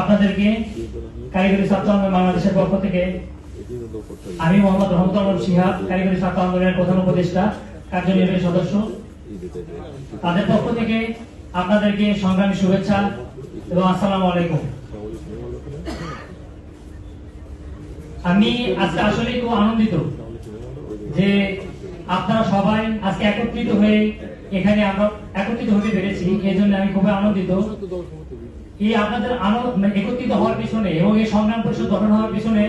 আপনাদেরকে কারিগরি ছাত্র আন্দোলন বাংলাদেশের পক্ষ থেকে আমি মোহাম্মদ রহমতুল্লাহ সিহাব, কারিগরি ছাত্র আন্দোলনের প্রধান উপদেষ্টা, কার্যনির্বাহী সদস্য। তাদের পক্ষ থেকে আপনাদেরকে সংগ্রামী শুভেচ্ছা এবং আসসালামু আলাইকুম। আমি আজকে আসলে খুব আনন্দিত যে আপনারা সবাই আজকে একত্রিত হয়ে এখানে আমরা একত্রিত হতে পেরেছি, এই জন্য আমি খুবই আনন্দিত। এই আপনাদের মানে একত্রিত হওয়ার পিছনে এবং এই সংগ্রাম পরিষদ গঠন হওয়ার পিছনে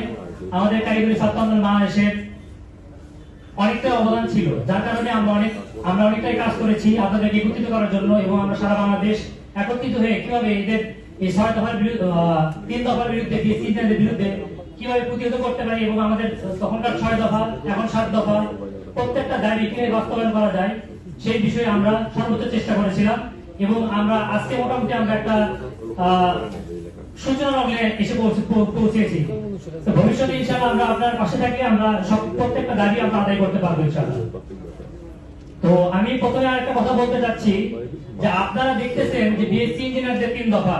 আমাদের কারিগরি ছাত্র আন্দোলন বাংলাদেশের অনেকটা অবদান ছিল। যার কারণে আমরা অনেক আমরা অনেকটাই কাজ করেছি আপনাদেরকে একত্রিত করার জন্য এবং আমরা সারা বাংলাদেশ একত্রিত হয়ে কীভাবে এদের এই ছয় দফার বিরুদ্ধে তিন দফার বিরুদ্ধে বিএসসি বিরুদ্ধে কীভাবে প্রতিহত করতে পারি এবং আমাদের তখনকার ছয় দফা, এখন সাত দফা, প্রত্যেকটা দাবি কীভাবে বাস্তবায়ন করা যায় সেই বিষয়ে আমরা সর্বোচ্চ চেষ্টা করেছিলাম এবং আমরা আজকে মোটামুটি আমরা একটা সূচনা লগ্নে এসে পৌঁছেছি। ভবিষ্যতে ইনশাআল্লাহ আমরা আপনার পাশে থাকি, আমরা সব প্রত্যেকটা দাবি আমরা আদায় করতে পারব ইনশাআল্লাহ। তো আমি প্রথমে আরেকটা কথা বলতে চাচ্ছি যে আপনারা দেখতেছেন যে বিএসসি ইঞ্জিনিয়ারদের তিন দফা।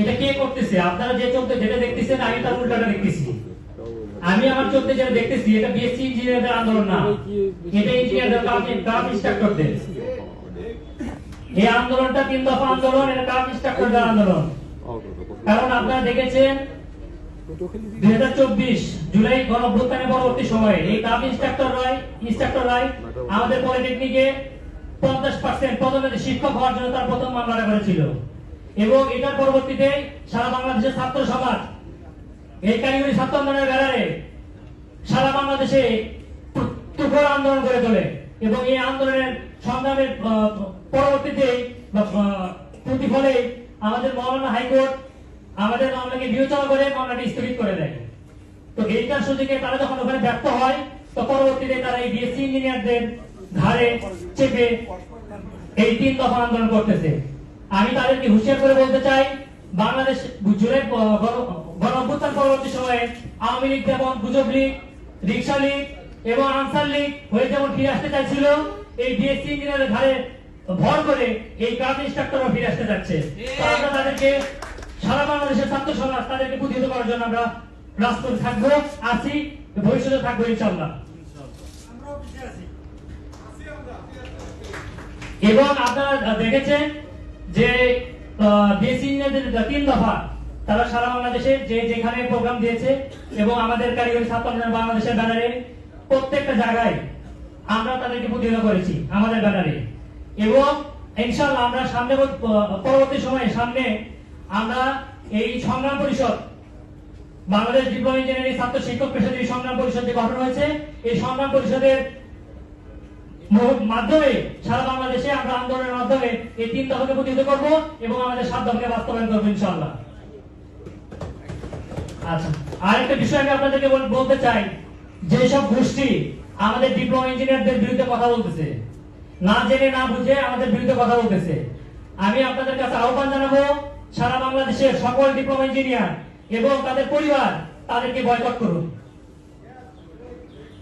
এটা কে করতেছে? আপনারা যে চোখে যেটা দেখতেছেন, আমি তার উল্টাটা দেখতেছি। আমি আমার চোখে যেটা দেখতেছি, এটা বিএসসি ইঞ্জিনিয়ারদের আন্দোলন না। এটা ইঞ্জিনিয়ারদের ক্রাফট ইনস্ট্রাক্টরদের এই আন্দোলনটা তিন দফা আন্দোলন, এটা ক্রাফট ইনস্ট্রাক্টরদের আন্দোলন? কারণ আপনারা দেখেছেন, দুই হাজার চব্বিশ জুলাই গণভ্যুত্থানের পরবর্তী সময়ে এই কাপ ইনস্ট্রাক্টর রায় ইনস্ট্রাক্টর রায় আমাদের পলিটেকনিকে পঞ্চাশ পার্সেন্ট পদোন্নতি শিক্ষক হওয়ার জন্য তার প্রথম মামলাটা করেছিল। এবং এটার পরবর্তীতে সারা বাংলাদেশের ছাত্র সমাজ, এই কারিগরি ছাত্র আন্দোলনের বেড়ারে সারা বাংলাদেশে তুখর আন্দোলন করে তোলে। এবং এই আন্দোলনের সংগ্রামের পরবর্তীতে প্রতিফলে আমাদের মৌলানা হাইকোর্ট আমাদের মামলাকে বিবেচনা করে মামলাটি স্থগিত করে দেয়। তো এইটার সুযোগে তারা যখন ওখানে ব্যর্থ হয়, তো পরবর্তীতে তারা এই বিএসসি ইঞ্জিনিয়ারদের ঘাড়ে চেপে এই তিন দফা আন্দোলন করতেছে। আমি তাদেরকে হুঁশিয়ার করে বলতে চাই, বাংলাদেশ জুড়ে গণ অভ্যুত্থান পরবর্তী সময়ে আওয়ামী লীগ যেমন গুজব লীগ রিক্সা লীগ এবং আনসার লীগ হয়ে যেমন ফিরে আসতে চাইছিল এই বিএসসি ইঞ্জিনিয়ারের ঘাড়ে ভর করে এই ক্রাফট ইনস্ট্রাক্টরও ফিরে আসতে যাচ্ছে। আমরা তাদেরকে সারা বাংলাদেশের ছাত্র সমাজ তাদেরকে প্রতিহত করার জন্য আমরা রাজপথে থাকব আছি ভবিষ্যতে থাকব ইনশাল্লাহ এবং আপনারা দেখেছেন যে বিএসসি ইঞ্জিনিয়ারদের তিন দফা তারা সারা বাংলাদেশে যে যেখানে প্রোগ্রাম দিয়েছে এবং আমাদের কারিগরি ছাত্র বাংলাদেশের ব্যানারে প্রত্যেকটা জায়গায় আমরা তাদেরকে প্রতিহত করেছি, আমাদের ব্যানারে। এবং ইনশাল্লাহ আমরা সামনে পরবর্তী সময়ে সামনে আমরা এই সংগ্রাম পরিষদ, বাংলাদেশ ডিপ্লোমা ইঞ্জিনিয়ারিং ছাত্র শিক্ষক পেশাজীবী সংগ্রাম পরিষদ যে গঠন হয়েছে, এই সংগ্রাম পরিষদের মাধ্যমে সারা বাংলাদেশে আমরা আন্দোলনের মাধ্যমে এই তিন দফাকে প্রতিহত করব এবং আমাদের সাত দফাকে বাস্তবায়ন করব ইনশাআল্লাহ। আচ্ছা আরেকটা বিষয় আমি আপনাদেরকে বলতে চাই। যে সব গোষ্ঠী আমাদের ডিপ্লোমা ইঞ্জিনিয়ারদের বিরুদ্ধে কথা বলতেছে, না জেনে না বুঝে আমাদের বিরুদ্ধে কথা বলতেছে, আমি আপনাদের কাছে আহ্বান জানাব, সারা বাংলাদেশের সকল ডিপ্লোমা ইঞ্জিনিয়ার এবং তাদের পরিবার তাদেরকে বয়কট করুন।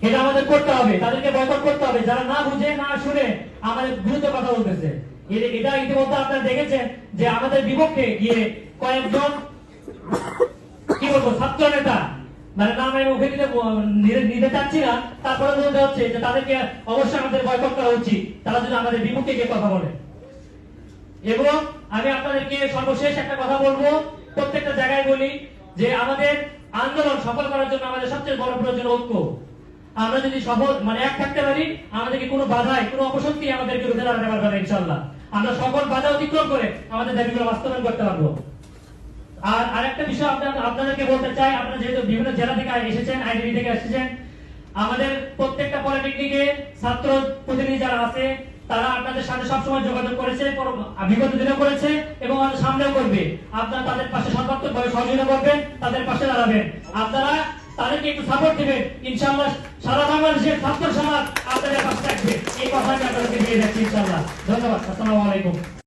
এটা আমাদের করতে হবে, তাদেরকে বয়কট করতে হবে, যারা না বুঝে, না শুনে আমাদের বিরুদ্ধে কথা বলতেছে। এটা ইতিমধ্যে আপনারা দেখেছেন যে আমাদের বিপক্ষে গিয়ে কয়েকজন, কি বলব, ছাত্র নেতা মানে নাম আমি মুখে দিতে নিতে- চাচ্ছি না, তারপরে বলতে হচ্ছে যে তাদেরকে অবশ্যই আমাদের বয়কট করা উচিত। তারা যদি আমাদের বিপক্ষে গিয়ে কথা বলে। এবং আমি আপনাদেরকে সর্বশেষ একটা কথা বলব, প্রত্যেকটা জায়গায় বলি যে আমাদের আন্দোলন সফল করার জন্য আমাদের সবচেয়ে বড় প্রয়োজন ঐক্য। আমরা যদি সফল মানে এক থাকতে পারি, আমাদেরকে কোনো বাধায়, কোনো অপশক্তি আমাদেরকে রুখে দাঁড়াতে পারবে না ইনশাল্লাহ আমরা সকল বাধা অতিক্রম করে আমাদের দাবিগুলো বাস্তবায়ন করতে পারব। আর আরেকটা বিষয় আপনার আপনাদেরকে বলতে চাই, আপনারা যেহেতু বিভিন্ন জেলা থেকে এসেছেন আইডিবি থেকে এসেছেন, আমাদের প্রত্যেকটা পলিটেকনিকে ছাত্র প্রতিনিধি যারা আছে, তারা আপনাদের সাথে সবসময় যোগাযোগ করেছে বিগত দিনে করেছে এবং আমাদের সামনেও করবে। আপনারা তাদের পাশে সর্বাত্মকভাবে সহযোগিতা করবেন, তাদের পাশে দাঁড়াবেন। আপনারা তাদেরকে একটু সাপোর্ট দিবেন। ইনশাআল্লাহ সারা বাংলাদেশের ছাত্র সমাজ আপনাদের পাশে থাকবে। এই কথা আমি আপনাদেরকে দিয়ে যাচ্ছি ইনশাআল্লাহ। ধন্যবাদ। আসসালামু আলাইকুম।